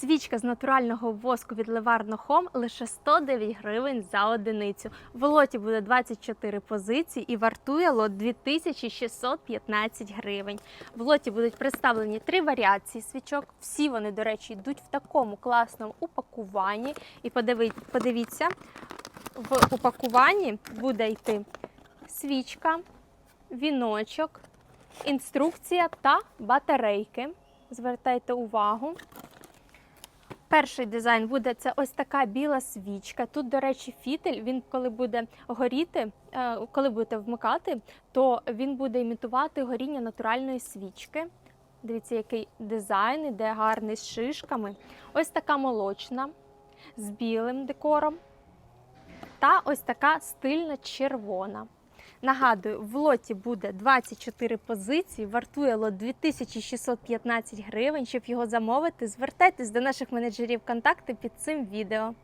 Свічка з натурального воску від Леварно Хом лише 109 гривень за одиницю. В лоті буде 24 позиції і вартує лот 2615 гривень. В лоті будуть представлені три варіації свічок. Всі вони, до речі, йдуть в такому класному упакуванні. І подивіться, в упакуванні буде йти свічка, віночок, інструкція та батарейки. Звертайте увагу. Перший дизайн буде це ось така біла свічка. Тут, до речі, фітель. Він коли буде горіти, е, коли будете вмикати, то він буде імітувати горіння натуральної свічки. Дивіться, який дизайн, іде гарний з шишками. Ось така молочна з білим декором. Та ось така стильна червона. Нагадую, в лоті буде 24 позиції, вартує лот 2615 гривень. Щоб його замовити, звертайтесь до наших менеджерів контакти під цим відео.